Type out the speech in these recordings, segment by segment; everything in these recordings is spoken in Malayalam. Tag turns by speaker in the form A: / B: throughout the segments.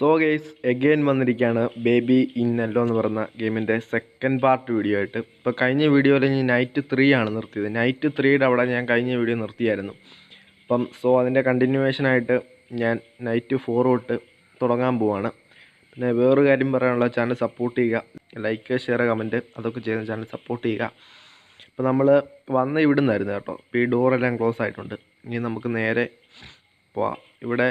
A: സോ ഗെയ്സ് എഗെയിൻ വന്നിരിക്കുകയാണ് ബേബി ഇൻ എല്ലോ എന്ന് പറയുന്ന ഗെയിമിന്റെ സെക്കൻഡ് പാർട്ട് വീഡിയോ ആയിട്ട്. ഇപ്പോൾ കഴിഞ്ഞ വീഡിയോയിൽ ഞാൻ നൈറ്റ് ത്രീ ആണ് നിർത്തിയത്. നൈറ്റ് ത്രീയുടെ അവിടെ ഞാൻ കഴിഞ്ഞ വീഡിയോ നിർത്തിയായിരുന്നു. അപ്പം സോ അതിന്റെ കണ്ടിന്യൂവേഷനായിട്ട് ഞാൻ നൈറ്റ് ഫോർ തൊട്ട് തുടങ്ങാൻ പോവാണ്. പിന്നെ വേറൊരു കാര്യം പറയാനുള്ള ചാനൽ സപ്പോർട്ട് ചെയ്യുക. ലൈക്ക് ഷെയർ കമന്റ് അതൊക്കെ ചെയ്യുന്ന ചാനൽ സപ്പോർട്ട് ചെയ്യുക. അപ്പോൾ നമ്മൾ വന്ന് ഇവിടെ നിന്നായിരുന്നു കേട്ടോ. ഇപ്പോൾ ഈ ഡോറെല്ലാം ക്ലോസ് ആയിട്ടുണ്ട്. ഇനി നമുക്ക് നേരെ പോവാം. ഇവിടെ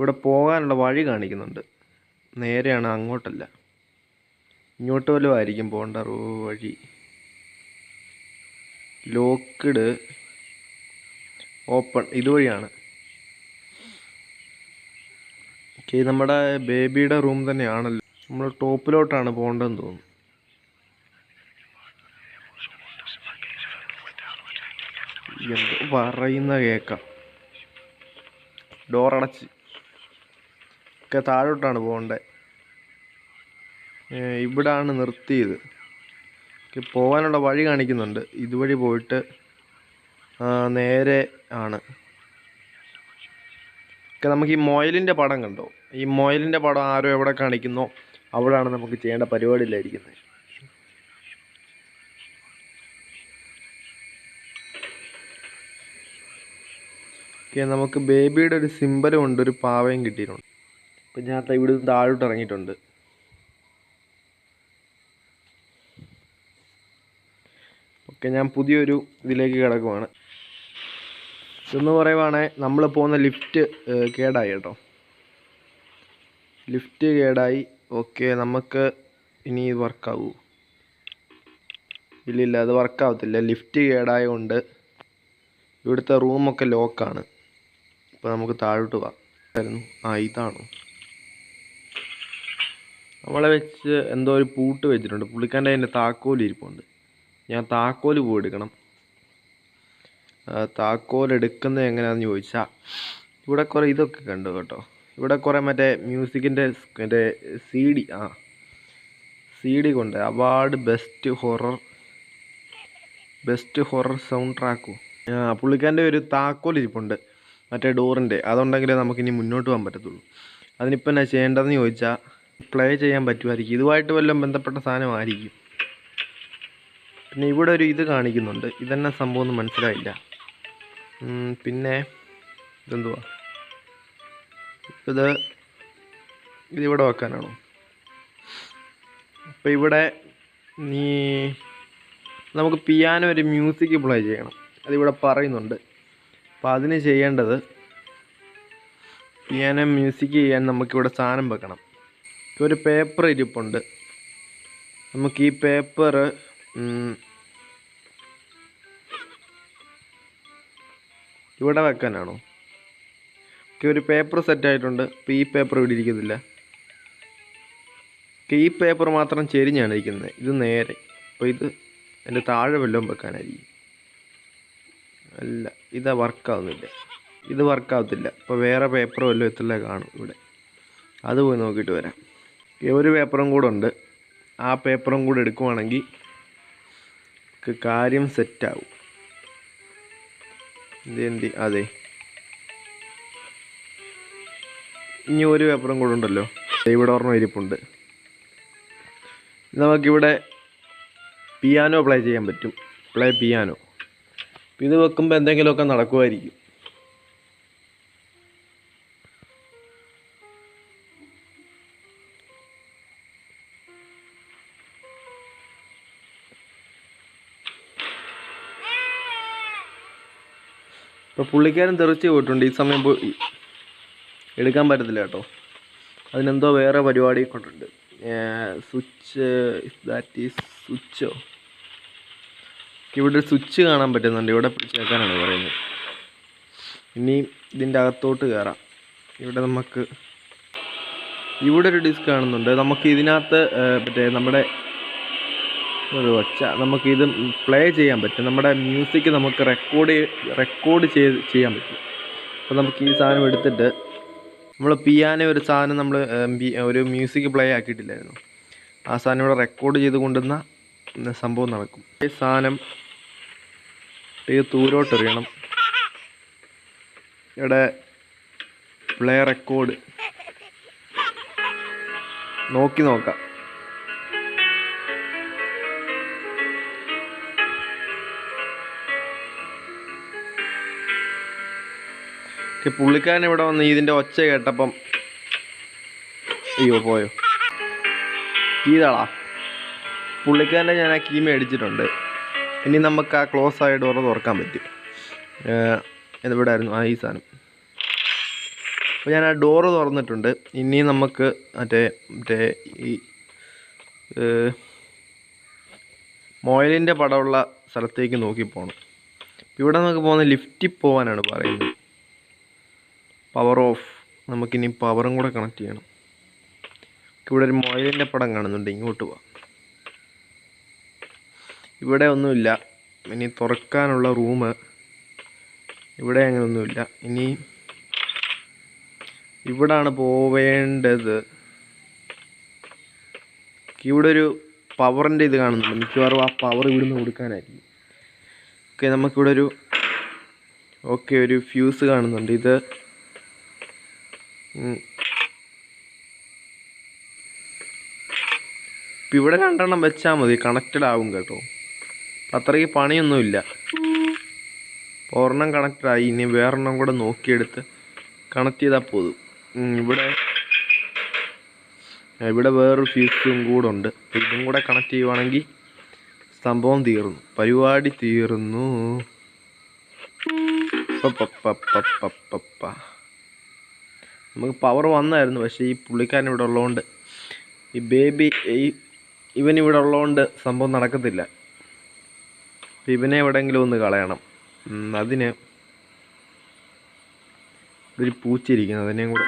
A: ഇവിടെ പോകാനുള്ള വഴി കാണിക്കുന്നുണ്ട്. നേരെയാണ് അങ്ങോട്ടല്ല. ഇങ്ങോട്ട് വല്ലതും ആയിരിക്കും പോകേണ്ട റോ വഴി. Locked open ഇതുവഴിയാണ്. ഓക്കെ നമ്മുടെ ബേബിയുടെ റൂം തന്നെയാണല്ലോ. നമ്മൾ ടോപ്പിലോട്ടാണ് പോകേണ്ടതെന്ന് തോന്നുന്നു. എന്തോ പറയുന്ന കേക്കാം. ഡോറടച്ച്. ഒക്കെ താഴോട്ടാണ് പോകേണ്ടത് ഇവിടാണ് നിർത്തിയത്. പോകാനുള്ള വഴി കാണിക്കുന്നുണ്ട്. ഇതുവഴി പോയിട്ട് നേരെ ആണ്. ഒക്കെ നമുക്ക് ഈ മൊയലിന്റെ പടം കണ്ടോ? ഈ മൊയലിന്റെ പടം ആരോ എവിടെ കാണിക്കുന്നോ അവിടെയാണ് നമുക്ക് ചെയ്യേണ്ട പരിപാടിയിലായിരിക്കുന്നത്. ഓക്കെ നമുക്ക് ബേബിയുടെ ഒരു സിമ്പലും ഉണ്ട് ഒരു പാവയും കിട്ടിയിട്ടുണ്ട്. അപ്പം ഞാൻ ഇവിടെ നിന്ന് താഴോട്ട് ഇറങ്ങിയിട്ടുണ്ട്. ഓക്കെ ഞാൻ പുതിയൊരു ഇതിലേക്ക് കിടക്കുവാണ്. ഇതെന്ന് പറയുവാണെങ്കിൽ നമ്മൾ പോകുന്ന ലിഫ്റ്റ് കേടായി കേട്ടോ. ലിഫ്റ്റ് കേടായി. ഓക്കെ നമുക്ക് ഇനി ഇത് വർക്കാവൂ. ഇല്ലില്ല അത് വർക്കാവത്തില്ല. ലിഫ്റ്റ് കേടായതുകൊണ്ട് ഇവിടുത്തെ റൂമൊക്കെ ലോക്കാണ്. അപ്പോൾ നമുക്ക് താഴോട്ട് പോകാം ആ ഇതാണോ? നമ്മളെ വെച്ച് എന്തോ ഒരു പൂട്ട് വെച്ചിട്ടുണ്ട്. പുള്ളിക്കാന്റെ അതിന്റെ താക്കോൽ ഇരിപ്പുണ്ട്. ഞാൻ താക്കോൽ പോയി എടുക്കണം താക്കോൽ എടുക്കുന്നത് എങ്ങനെയാണെന്ന് ചോദിച്ചാൽ ഇവിടെ കുറേ ഇതൊക്കെ കണ്ടു കേട്ടോ. ഇവിടെ കുറേ മറ്റേ മ്യൂസിക്കിന്റെ മറ്റേ സി ഡി ആ സി ഡി കൊണ്ട് award best horror best horror sound ട്രാക്കും. ആ പുള്ളിക്കാരന്റെ ഒരു താക്കോൽ ഇരിപ്പുണ്ട് മറ്റേ ഡോറിന്റെ. അതുണ്ടെങ്കിലേ നമുക്കിനി മുന്നോട്ട് പോകാൻ പറ്റത്തുള്ളൂ. അതിനിപ്പോൾ എന്നാ ചെയ്യേണ്ടതെന്ന് ചോദിച്ചാൽ പ്ലേ ചെയ്യാൻ പറ്റുമായിരിക്കും. ഇതുമായിട്ട് വല്ലതും ബന്ധപ്പെട്ട സാധനമായിരിക്കും. പിന്നെ ഇവിടെ ഒരു ഇത് കാണിക്കുന്നുണ്ട്. ഇതെന്നെ സംഭവം എന്ന് മനസ്സിലായില്ല. പിന്നെ ഇതെന്തുവാ? ഇത് ഇതിവിടെ വെക്കാനാണോ? അപ്പോൾ ഇവിടെ നീ നമുക്ക് പിയാനോ ഒരു മ്യൂസിക് പ്ലേ ചെയ്യണം. അതിവിടെ പറയുന്നുണ്ട്. അപ്പോൾ അതിന് ചെയ്യേണ്ടത് പിയാനോ മ്യൂസിക് ചെയ്യാൻ നമുക്കിവിടെ സാധനം വെക്കണം. ഒരു പേപ്പർ ഇരിപ്പുണ്ട്. നമുക്ക് ഈ പേപ്പർ ഇവിടെ വെക്കാനാണോ? ഒരു പേപ്പർ സെറ്റ് ആയിട്ടുണ്ട്. അപ്പോൾ ഈ പേപ്പർ ഇവിടെ ഇരിക്കുന്നില്ല. ഈ പേപ്പർ മാത്രം ചെരിഞ്ഞാണ് ഇരിക്കുന്നത്. ഇത് നേരെ. അപ്പോൾ ഇത് എന്റെ താഴെ വല്ലതും വെക്കാനായിരിക്കും. അല്ല ഇത് വർക്കാവുന്നില്ല ഇത് വർക്കാവത്തില്ല അപ്പോൾ വേറെ പേപ്പർ വല്ലതും എത്തില്ല കാണും ഇവിടെ. അത് പോയി നോക്കിയിട്ട് വരാം. ഒരു പേപ്പറും കൂടെ ഉണ്ട്. ആ പേപ്പറും കൂടെ എടുക്കുവാണെങ്കിൽ ക്ക് കാര്യം സെറ്റാവും എന്ത് അതെ. ഇനി ഒരു പേപ്പറും കൂടെ ഉണ്ടല്ലോ. ഇവിടെ ഓർമ്മ ഇരിപ്പുണ്ട്. നമുക്കിവിടെ പിയാനോ പ്ലേ ചെയ്യാൻ പറ്റും. പ്ലേ പിയാനോ ഇത് വെക്കുമ്പോൾ എന്തെങ്കിലുമൊക്കെ നടക്കുമായിരിക്കും ഇപ്പോൾ പുള്ളിക്കാരൻ തെറിച്ച് പോയിട്ടുണ്ട്. ഈ സമയം പോയി എടുക്കാൻ പറ്റത്തില്ല കേട്ടോ. അതിനെന്തോ വേറെ പരിപാടി കൊണ്ടുണ്ട്. സ്വിച്ച് ദാറ്റ് ഈസ് സ്വിച്ചോ ഇവിടെ സ്വിച്ച് കാണാൻ പറ്റുന്നുണ്ട്. ഇവിടെ പിടിച്ചേക്കാനാണ് പറയുന്നത്. ഇനി ഇതിന്റെ അകത്തോട്ട് കയറാം. ഇവിടെ നമുക്ക് ഇവിടെ ഒരു ഡിസ്ക് കാണുന്നുണ്ട്. നമുക്ക് ഇതിനകത്ത് മറ്റേ നമ്മുടെ ഒരു ഒച്ച നമുക്കിത് പ്ലേ ചെയ്യാൻ പറ്റും. നമ്മുടെ മ്യൂസിക് നമുക്ക് റെക്കോർഡ് റെക്കോർഡ് ചെയ്ത് ചെയ്യാൻ പറ്റും. അപ്പോൾ നമുക്ക് ഈ സാധനം എടുത്തിട്ട് നമ്മൾ പിയാനോ ഒരു സാധനം നമ്മൾ ഒരു മ്യൂസിക് പ്ലേ ആക്കിയിട്ടില്ലായിരുന്നു. ആ സാധനം ഇവിടെ റെക്കോർഡ് ചെയ്ത് കൊണ്ടുവന്ന സംഭവം നടക്കും. ഈ സാധനം ഈ തൂരോട്ട് എറിയണം ഇവിടെ പ്ലേ റെക്കോർഡ് നോക്കി നോക്കാം. പുള്ളിക്കാരൻ ഇവിടെ വന്ന് ഇതിന്റെ ഒച്ച കേട്ടപ്പം അയ്യോ പോയോ. ഇതാളാ. പുള്ളിക്കാരന്റെ ഞാൻ ആ കീ മേടിച്ചിട്ടുണ്ട്. ഇനി നമുക്ക് ആ ക്ലോസ് ആയ ഡോർ തുറക്കാൻ പറ്റും. എവിടെ ആയിരുന്നു ആ ഈ സാധനം. അപ്പോൾ ഞാൻ ആ ഡോറ് തുറന്നിട്ടുണ്ട്. ഇനി നമുക്ക് മറ്റേ മറ്റേ ഈ മോയിലിന്റെ പടമുള്ള സ്ഥലത്തേക്ക് നോക്കി പോകണം ഇവിടെ നമുക്ക് പോകുന്ന ലിഫ്റ്റിൽ പോകാനാണ് പറയുന്നത്. പവർ ഓഫ് നമുക്കിനി പവറും കൂടെ കണക്ട് ചെയ്യണം. ഇവിടെ ഒരു മൊയലിന്റെ പടം കാണുന്നുണ്ട് ഇങ്ങോട്ട് പോവാം ഇവിടെ ഒന്നുമില്ല. ഇനി തുറക്കാനുള്ള റൂം ഇവിടെ അങ്ങനെ ഒന്നുമില്ല ഇനി ഇവിടാണ് പോവേണ്ടത്. ഇവിടെ ഒരു പവറിന്റെ ഇത് കാണുന്നുണ്ട്. മിക്കവാറും ആ പവർ ഇവിടുന്ന് കൊടുക്കാനായിരിക്കും. ഓക്കെ നമുക്കിവിടെ ഒരു ഓക്കെ ഒരു ഫ്യൂസ് കാണുന്നുണ്ട്. ഇത്. ഇപ്പം ഇവിടെ രണ്ടെണ്ണം വെച്ചാൽ മതി കണക്റ്റഡ് ആവും കേട്ടോ. അത്രയ്ക്ക് പണിയൊന്നുമില്ല. ഒരെണ്ണം കണക്റ്റഡ് ആയി ഇനി വേറെണ്ണം കൂടെ നോക്കിയെടുത്ത് കണക്ട് ചെയ്താൽ പോതും. ഇവിടെ ഇവിടെ വേറൊരു ഫ്യൂസും കൂടെ ഉണ്ട്. ഇതും കൂടെ കണക്ട് ചെയ്യുവാണെങ്കിൽ സംഭവം തീർന്നു. പരിപാടി തീർന്നു. പപ്പപ്പപ്പപ്പപ്പ. നമുക്ക് പവർ വന്നായിരുന്നു. പക്ഷേ ഈ പുള്ളിക്കാരൻ ഇവിടെ ഉള്ളതുകൊണ്ട് ഈ ബേബി ഈ ഇവൻ ഇവിടെ ഉള്ളതുകൊണ്ട് സംഭവം നടക്കത്തില്ല. ഇവനെ എവിടെയെങ്കിലും ഒന്ന് കളയണം. അതിന് ഒരു പൂച്ചിരിക്കുന്നു. അതിനെയും കൂടെ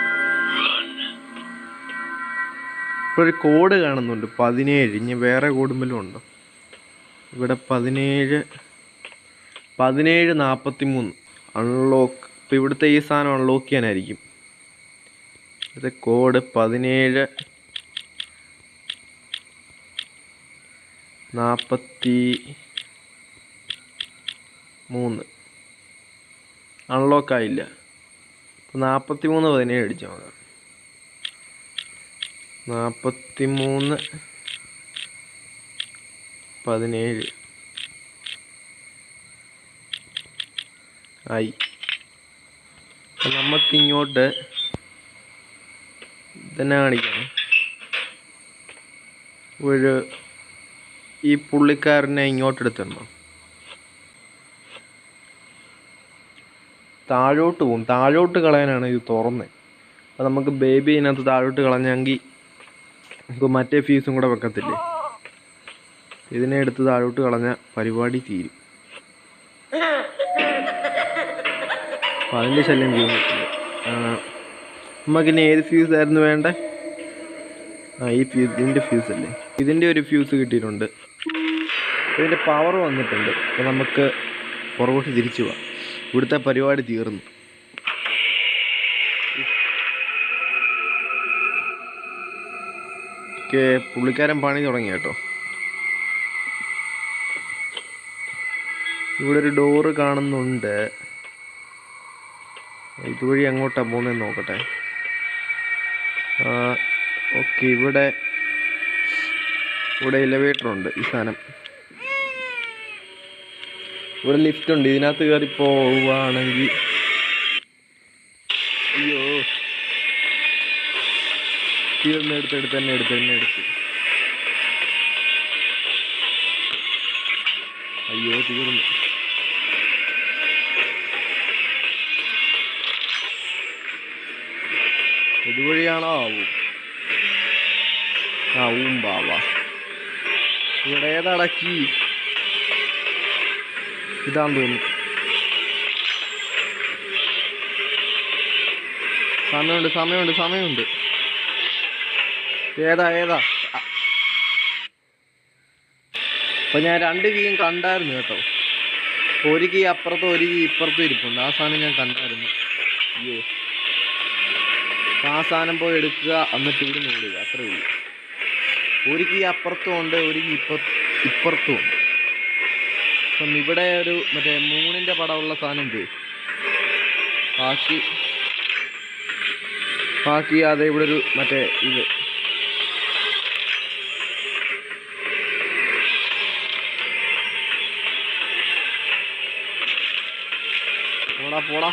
A: ഇപ്പോൾ ഒരു കോഡ് കാണുന്നുണ്ട് പതിനേഴ്. ഇനി വേറെ കൂടുമ്പോഴും ഉണ്ടോ? ഇവിടെ പതിനേഴ് പതിനേഴ് നാൽപ്പത്തി മൂന്ന് അൺലോക്ക് ഇപ്പോൾ ഇവിടുത്തെ ഈ സാധനം അൺലോക്ക് ചെയ്യാനായിരിക്കും. ഇത് കോഡ് പതിനേഴ് നാൽപ്പത്തി മൂന്ന്. അൺലോക്ക് ആയില്ല. നാൽപ്പത്തി മൂന്ന് പതിനേഴ് അടിച്ചാൽ മതി. നാൽപ്പത്തി മൂന്ന് പതിനേഴ്. ആയി. നമുക്കിങ്ങോട്ട് ഇതന്നെ കാണിക്കണം ഒരു ഈ പുള്ളിക്കാരനെ ഇങ്ങോട്ട് എടുത്തിടണം താഴോട്ട് പോകും താഴോട്ട് കളയാനാണ് ഇത് തുറന്നത് അപ്പം നമുക്ക് ബേബി ഇതിനകത്ത് താഴോട്ട് കളഞ്ഞെങ്കിൽ നമുക്ക് മറ്റേ ഫീസും കൂടെ വെക്കത്തില്ലേ? ഇതിനെ എടുത്ത് താഴോട്ട് കളഞ്ഞ പരിപാടി തീരും. അപ്പം അതിന്റെ ശല്യം ചെയ്യാൻ പറ്റില്ല നമുക്കിനി ഏത് ഫ്യൂസ് ആയിരുന്നു വേണ്ടേ? ആ ഈ ഫ്യൂസ് ഇതിന്റെ ഫ്യൂസ് അല്ലേ? ഇതിന്റെ ഒരു ഫ്യൂസ് കിട്ടിയിട്ടുണ്ട്. ഇതിന്റെ പവർ വന്നിട്ടുണ്ട്. അപ്പോൾ നമുക്ക് പുറകോട്ട് തിരിച്ചു പോവാം. ഇവിടുത്തെ പരിപാടി തീർന്നു. ഓക്കെ പുള്ളിക്കാരൻ പണി തുടങ്ങി കേട്ടോ. ഇവിടെ ഒരു ഡോറ് കാണുന്നുണ്ട്. ഇതുവഴി അങ്ങോട്ടാണ് പോകുന്നതെന്ന് നോക്കട്ടെ. ഓക്കെ ഇവിടെ ഇവിടെ എലിവേറ്റർ ഉണ്ട് ഈ സാധനം. ഇവിടെ ലിഫ്റ്റ് ഉണ്ട് ഇതിനകത്ത് കയറി പോവുകയാണെങ്കിൽ. അയ്യോ. എടുത്ത് എടുത്ത് തന്നെ എടുത്ത് തന്നെ എടുത്ത്. അയ്യോ തീർന്നു. ഇതുവഴിയാണോ ആവും? ആവും ഊമ്പാവാ ഇവിടെ ഏതടക്കി? ഇതാന്ന് തോന്നുന്നു. സമയമുണ്ട് സമയമുണ്ട് സമയമുണ്ട്. ഏതാ ഏതാ? അപ്പൊ ഞാൻ രണ്ട് കീയും കണ്ടായിരുന്നു കേട്ടോ. ഒരു കീ അപ്പുറത്തും ഒരു കീ ഇപ്പുറത്തും ഇരിപ്പുണ്ട്. ആ സാധനം ഞാൻ കണ്ടായിരുന്നു. അയ്യോ. ആ സാധനം പോയി എടുക്കുക എന്നിട്ട് ഇവിടെ നോടുക അത്രേ ഉള്ളൂ. ഒരു കീ അപ്പുറത്തും ഉണ്ട് ഒരു കീ ഇപ്പ ഇപ്പുറത്തും ഉണ്ട്. അപ്പം ഇവിടെ ഒരു മറ്റേ മൂണിന്റെ പടമുള്ള സാധനം പോയി ബാക്കി ബാക്കി അതെ ഇവിടെ ഒരു മറ്റേ ഇത്. പോടാ പോടാ.